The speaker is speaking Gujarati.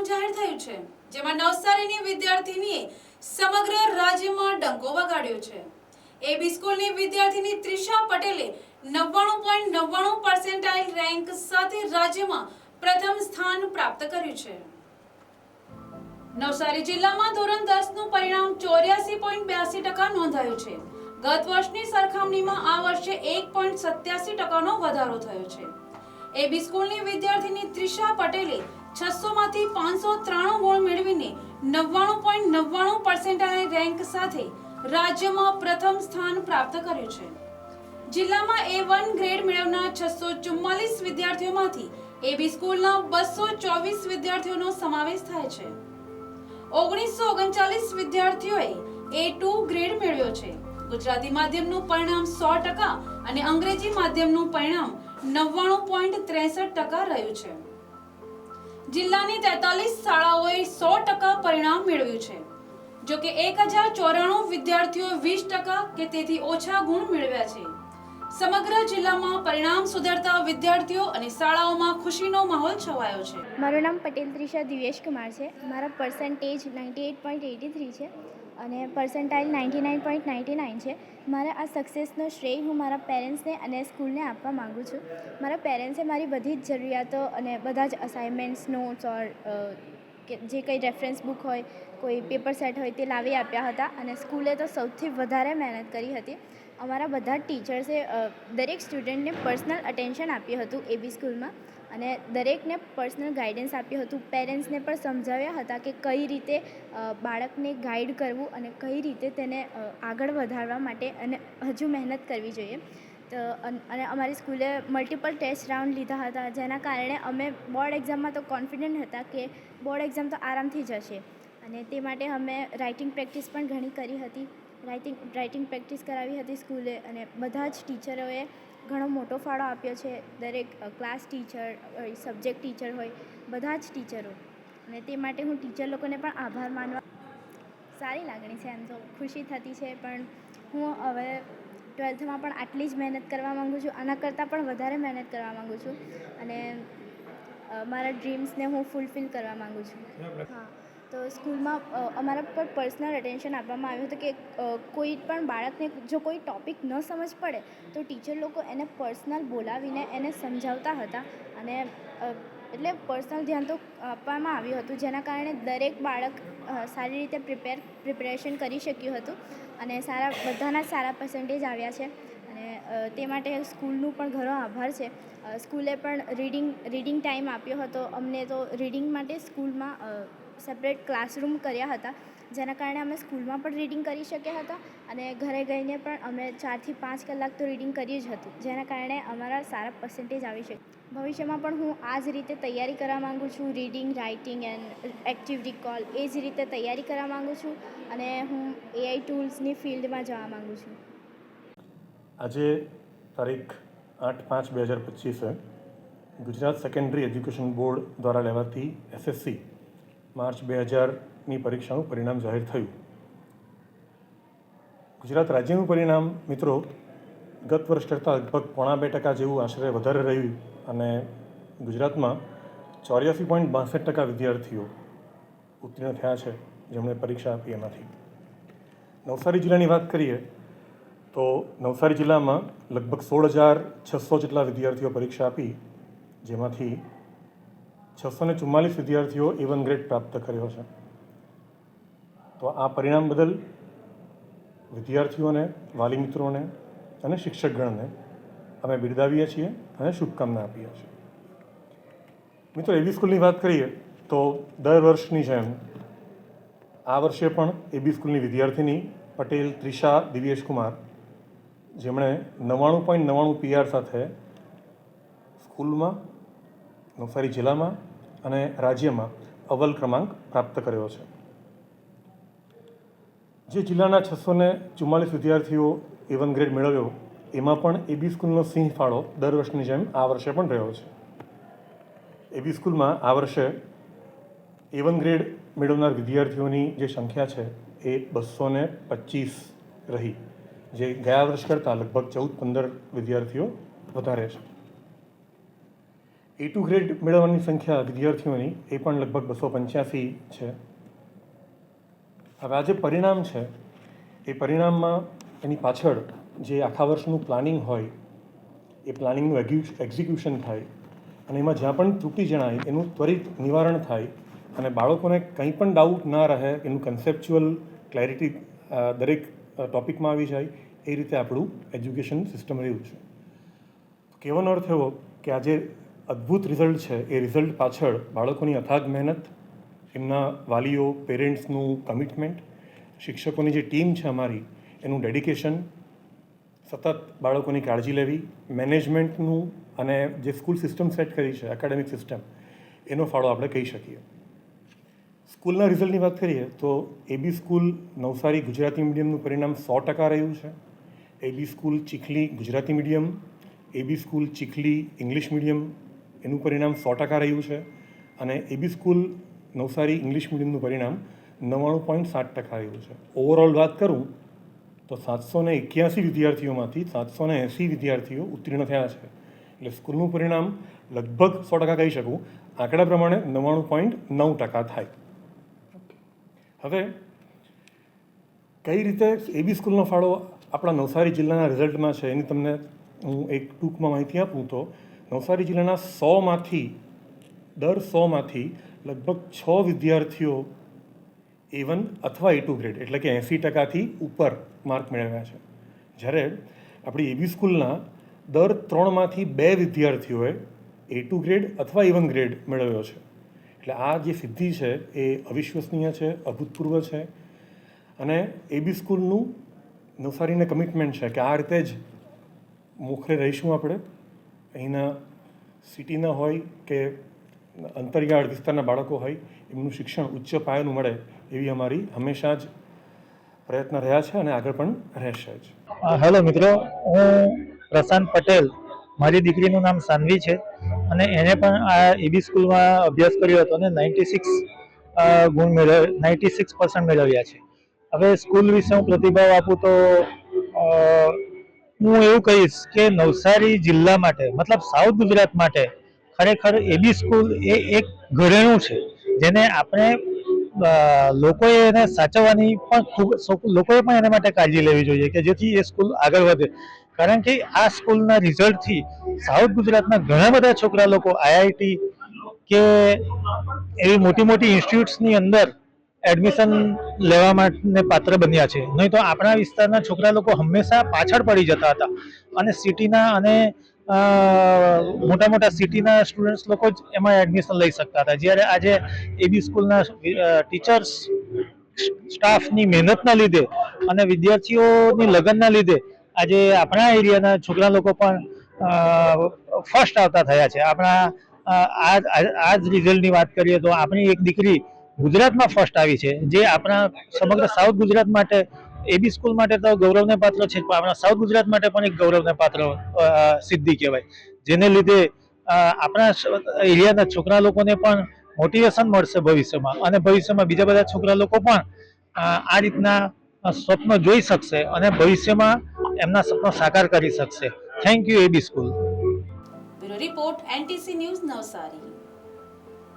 પરિણામ જાહેર થયું છે, જેમાં નવસારીની વિદ્યાર્થીનીએ સમગ્ર રાજ્યમાં ડંકો વગાડ્યો છે. એબી સ્કૂલની વિદ્યાર્થીની ત્રિષા પટેલે નવ્વાણું પોઈન્ટ નવ્વાણું પર્સેન્ટાઇલ રેન્ક સાથે રાજ્યમાં પ્રથમ સ્થાન પ્રાપ્ત કર્યું છે. નવસારી જિલ્લામાં ધોરણ દસનું પરિણામ ચોર્યાસી પોઈન્ટ બ્યાસી ટકા નોંધાયું છે. ગત વર્ષની સરખામણીમાં આ વર્ષે એક પોઈન્ટ સત્યાસી ટકાનો વધારો થયો છે. એબી સ્કૂલની વિદ્યાર્થીની ત્રિષા પટેલે છસો માંથી પાંચસો ત્રાણું ગુણ મેળવીને નવ્વાણું પોઈન્ટ નવ્વાણું પર્સેન્ટાઇલ રેન્ક સાથે રાજ્યમાં પ્રથમ સ્થાન પ્રાપ્ત કર્યું છે. જિલ્લામાં એ વન ગ્રેડ મેળવનાર છસો ચુમ્માલીસ વિદ્યાર્થીઓમાંથી એબી સ્કૂલના બસો ચોવીસ વિદ્યાર્થીઓનો સમાવેશ થાય છે. ઓગણીસો ઓગણચાલીસ વિદ્યાર્થીઓએ એ ટુ ગ્રેડ મેળવ્યો છે. ગુજરાતી માધ્યમનું પરિણામ સો ટકા અને અંગ્રેજી માધ્યમનું પરિણામ નવ્વાણું પોઈન્ટ ત્રેસઠ ટકા રહ્યું છે. જિલ્લાની તેતાલીસ શાળાઓએ સો ટકા પરિણામ મેળવ્યું છે. જો કે એક હજાર ચોરાણું વિદ્યાર્થીઓ વીસ ટકા કે તેથી ઓછા ગુણ મેળવ્યા છે. સમગ્ર જિલ્લામાં પરિણામ સુધરતા વિદ્યાર્થીઓ અને શાળાઓમાં ખુશીનો માહોલ છવાયો છે. મારું નામ પટેલ ત્રિષા દિવેશ કુમાર છે. મારા percentage ninety eight point eighty three છે. અને percentile ninety nine point ninety nine છે. મારા આ સક્સેસનો શ્રેય હું મારા પેરેન્ટ્સને અને સ્કૂલને આપવા માગું છું. મારા પેરેન્ટ્સે મારી બધી જ જરૂરિયાતો અને બધા જ અસાઇનમેન્ટ્સ નોટ્સ ઓર જે કંઈ રેફરન્સ બુક હોય, કોઈ પેપર સેટ હોય તે લાવી આપ્યા હતા અને સ્કૂલે તો સૌથી વધારે મહેનત કરી હતી. અમારા બધા ટીચર્સે દરેક સ્ટુડન્ટને પર્સનલ અટેન્શન આપ્યું હતું એબી સ્કૂલમાં અને દરેકને પર્સનલ ગાઈડન્સ આપ્યું હતું. પેરેન્ટ્સને પણ સમજાવ્યા હતા કે કઈ રીતે બાળકને ગાઈડ કરવું અને કઈ રીતે તેને આગળ વધારવા માટે અને હજુ મહેનત કરવી જોઈએ. તો, અને અમારી સ્કૂલે મલ્ટિપલ ટેસ્ટ રાઉન્ડ લીધા હતા, જેના કારણે અમે બોર્ડ એક્ઝામમાં તો કોન્ફિડન્ટ હતા કે બોર્ડ એક્ઝામ તો આરામથી જશે. અને તે માટે અમે રાઇટિંગ પ્રેક્ટિસ પણ ઘણી કરી હતી. રાઇટિંગ રાઇટિંગ પ્રેક્ટિસ કરાવી હતી સ્કૂલે અને બધા જ ટીચરોએ ઘણો મોટો ફાળો આપ્યો છે. દરેક ક્લાસ ટીચર સબ્જેક્ટ ટીચર હોય બધા જ ટીચરો અને તે માટે હું ટીચર લોકોને પણ આભાર માનવા સારી લાગણી છે એમ તો. ખુશી થતી છે પણ હું હવે ટ્વેલ્થમાં પણ આટલી જ મહેનત કરવા માગું છું. આના કરતાં પણ વધારે મહેનત કરવા માગું છું. અને મારા ડ્રીમ્સને હું ફૂલફિલ કરવા માગું છું. હા. તો સ્કૂલમાં અમારા પર પર્સનલ અટેન્શન આપવામાં આવ્યું હતું કે કોઈ પણ બાળકને જો કોઈ ટૉપિક ન સમજ પડે, તો ટીચર લોકો એને પર્સનલ બોલાવીને એને સમજાવતા હતા અને એટલે પર્સનલ ધ્યાન તો આપવામાં આવ્યું હતું, જેના કારણે દરેક બાળક સારી રીતે પ્રિપેર પ્રિપેરેશન કરી શક્યું હતું અને સારા, બધાના સારા પર્સન્ટેજ આવ્યા છે. તે માટે સ્કૂલનું પણ ઘણો આભાર છે. સ્કૂલે પણ રીડિંગ રીડિંગ ટાઈમ આપ્યો હતો. અમને તો રીડિંગ માટે સ્કૂલમાં સેપરેટ ક્લાસરૂમ કર્યા હતા. જેના કારણે અમે સ્કૂલમાં પણ રીડિંગ કરી શક્યા હતા અને ઘરે ગઈને પણ અમે ચારથી પાંચ કલાક તો રીડિંગ કરી જ હતું. જેના કારણે અમારા સારા પર્સન્ટેજ આવી શકે ભવિષ્યમાં પણ હું આ જ રીતે તૈયારી કરવા માગું છું. Reading, writing and active recall એ જ રીતે તૈયારી કરવા માગું છું અને હું એઆઈ ટૂલ્સની ફિલ્ડમાં જવા માગું છું. આજે તારીખ આઠ પાંચ બે હજાર પચીસે ગુજરાત સેકન્ડરી એજ્યુકેશન બોર્ડ દ્વારા લેવાતી એસએસસી માર્ચ બે હજારની પરીક્ષાનું પરિણામ જાહેર થયું. ગુજરાત રાજ્યનું પરિણામ, મિત્રો, ગત વર્ષ કરતાં લગભગ પોણા બે ટકા જેવું આશરે વધારે રહ્યું અને ગુજરાતમાં ચોર્યાસી પોઈન્ટ બાસઠ ટકા વિદ્યાર્થીઓ ઉત્તીર્ણ થયા છે જેમણે પરીક્ષા આપી એમાંથી. નવસારી જિલ્લાની વાત કરીએ તો નવસારી જિલ્લામાં લગભગ સોળ હજાર છસો જેટલા વિદ્યાર્થીઓ પરીક્ષા આપી, જેમાંથી છસો ને ચુમ્માલીસ વિદ્યાર્થીઓ એ ગ્રેડ પ્રાપ્ત કર્યો છે. તો આ પરિણામ બદલ વિદ્યાર્થીઓને વાલી મિત્રોને અને શિક્ષકગણને અમે બિરદાવીએ છીએ અને શુભકામના આપીએ છીએ. મિત્રો, એબી સ્કૂલની વાત કરીએ તો દર વર્ષની જેમ આ વર્ષે પણ એબી સ્કૂલની વિદ્યાર્થીની પટેલ, ત્રિષા દિવ્યેશ કુમાર જેમણે નવ્વાણું પોઈન્ટ નવ્વાણું પીઆર સાથે સ્કૂલમાં નવસારી જિલ્લામાં અને રાજ્યમાં અવ્વલ ક્રમાંક પ્રાપ્ત કર્યો છે. જે જિલ્લાના છસો ને ચુમ્માલીસ વિદ્યાર્થીઓ એ વન ગ્રેડ મેળવ્યો, એમાં પણ એબી સ્કૂલનો સિંહ ફાળો દર વર્ષની જેમ આ વર્ષે પણ રહ્યો છે. એબી સ્કૂલમાં આ વર્ષે એ વન ગ્રેડ મેળવનાર વિદ્યાર્થીઓની જે સંખ્યા છે એ બસો ને પચીસ રહી. જે ગયા વર્ષ કરતાં લગભગ ચૌદ, પંદર વિદ્યાર્થીઓ વધારે છે. એ ટુ ગ્રેડ મેળવવાની સંખ્યા વિદ્યાર્થીઓની એ પણ લગભગ બસો પંચ્યાસી છે. હવે આ જે પરિણામ છે, એ પરિણામમાં એની પાછળ જે આખા વર્ષનું પ્લાનિંગ હોય, એ પ્લાનિંગનું એક્ઝિક્યુશન થાય અને એમાં જ્યાં પણ ત્રુટિ જણાય, એનું ત્વરિત નિવારણ થાય અને બાળકોને કંઈ પણ ડાઉટ ના રહે, એનું કન્સેપ્ચ્યુઅલ ક્લેરિટી દરેક ટોપિકમાં આવી જાય, એ રીતે આપણું એજ્યુકેશન સિસ્ટમ રહ્યું છે. કહેવાનો અર્થ એવો કે આ જે અદ્ભુત રિઝલ્ટ છે, એ રિઝલ્ટ પાછળ બાળકોની અથાગ મહેનત, એમના વાલીઓ, પેરેન્ટ્સનું કમિટમેન્ટ, શિક્ષકોની જે ટીમ છે અમારી, એનું ડેડિકેશન, સતત બાળકોની કાળજી લેવી, મેનેજમેન્ટનું અને જે સ્કૂલ સિસ્ટમ સેટ કરી છે, એકેડેમિક સિસ્ટમ, એનો ફાળો આપણે કહી શકીએ. સ્કૂલના રિઝલ્ટની વાત કરીએ તો એબી સ્કૂલ નવસારી ગુજરાતી મીડિયમનું પરિણામ સો ટકા રહ્યું છે. AB school Chikhli Gujarati medium AB school Chikhli English medium એનું પરિણામ સો ટકા રહ્યું છે અને એબી સ્કૂલ નવસારી ઇંગ્લિશ મીડિયમનું પરિણામ નવ્વાણું પોઈન્ટ સાત ટકા રહ્યું છે. ઓવરઓલ વાત કરું તો સાતસો ને એક્યાસી વિદ્યાર્થીઓમાંથી સાતસો ને એંસી વિદ્યાર્થીઓ ઉત્તીર્ણ થયા છે. એટલે સ્કૂલનું પરિણામ લગભગ સો ટકા કહી શકું. આંકડા પ્રમાણે નવ્વાણું પોઈન્ટ નવ ટકા થાય. હવે કઈ રીતે એબી સ્કૂલનો ફાળો આપણા નવસારી જિલ્લાના રિઝલ્ટમાં છે એની તમને હું એક ટૂંકમાં માહિતી આપું તો નવસારી જિલ્લાના સોમાંથી, દર સોમાંથી લગભગ છ વિદ્યાર્થીઓ એ વન અથવા એ ટુ ગ્રેડ એટલે કે એંસી ટકાથી ઉપર માર્ક મેળવ્યા છે. જ્યારે આપણી એબી સ્કૂલના દર ત્રણમાંથી બે વિદ્યાર્થીઓએ એ ટુ ગ્રેડ અથવા એ ગ્રેડ મેળવ્યો છે. એટલે આ જે સિદ્ધિ છે એ અવિશ્વસનીય છે, અભૂતપૂર્વ છે. અને એબી સ્કૂલનું નવસારીને કમિટમેન્ટ છે કે આ રીતે જ મોખરે રહીશું આપણે. અહીંના સિટીના હોય કે અંતરિયાળ વિસ્તારના બાળકો હોય, એમનું શિક્ષણ ઉચ્ચ પાયાનું મળે એવી અમારી હંમેશા જ પ્રયત્ન રહ્યા છે અને આગળ પણ રહેશે જ. હેલો મિત્રો, હું પ્રશાંત પટેલ. મારી દીકરીનું નામ સાનવી છે. અને એને પણ આ એબી સ્કૂલમાં અભ્યાસ કર્યો હતો અને નાઇન્ટી સિક્સ ગુણ મેળવ નાઇન્ટી સિક્સ પર્સન્ટ મેળવ્યા છે. હવે સ્કૂલ વિશે હું પ્રતિભાવ આપું તો હું એવું કહીશ કે નવસારી જિલ્લા માટે, મતલબ સાઉથ ગુજરાત માટે ખરેખર એબી સ્કૂલ એ એક ઘરેણું છે, જેને આપણે લોકોએ એને સાચવવાની પણ ખૂબ, લોકોએ પણ એના માટે કાળજી લેવી જોઈએ કે જેથી એ સ્કૂલ આગળ વધે. કારણ કે આ સ્કૂલના રિઝલ્ટથી સાઉથ ગુજરાતના ઘણા બધા છોકરા લોકો આઈઆઈટી કે એવી મોટી મોટી ઇન્સ્ટિટ્યૂટ્સની અંદર એડમિશન લેવા માટે પાત્ર બન્યા છે. નહીં તો આપણા વિસ્તારના છોકરા લોકો હંમેશા પાછળ પડી જતા હતા. અને સિટીના અને મોટા મોટા સિટીના સ્ટુડન્ટ્સ લોકો જ એમાં એડમિશન લઈ શકતા હતા. જ્યારે આજે એબી સ્કૂલના ટીચર્સ, સ્ટાફની મહેનતના લીધે અને વિદ્યાર્થીઓની લગનના લીધે આજે આપણા એરિયાના છોકરા લોકો પણ ફર્સ્ટ આવતા થયા છે. આપણા આ જ રિઝલ્ટની વાત કરીએ તો આપણી એક દીકરી ગુજરાતમાં ફર્સ્ટ આવી છે. જે આપણા સમગ્ર સાઉથ ગુજરાત માટે એબી સ્કૂલ માટે તો ગૌરવને પાત્ર છે, પણ આપણા સાઉથ ગુજરાત માટે પણ એક ગૌરવને પાત્ર સિદ્ધિ કહેવાય. જેને લીધે આપણા એરિયાના છોકરા લોકોને પણ મોટિવેશન મળશે ભવિષ્યમાં. અને ભવિષ્યમાં બીજા બધા છોકરા લોકો પણ આ રીતના સ્વપ્ન જોઈ શકશે. અને ભવિષ્યમાં એમના સપનો સાકાર કરી શકશે. Thank you AB school report NTC news Navsari.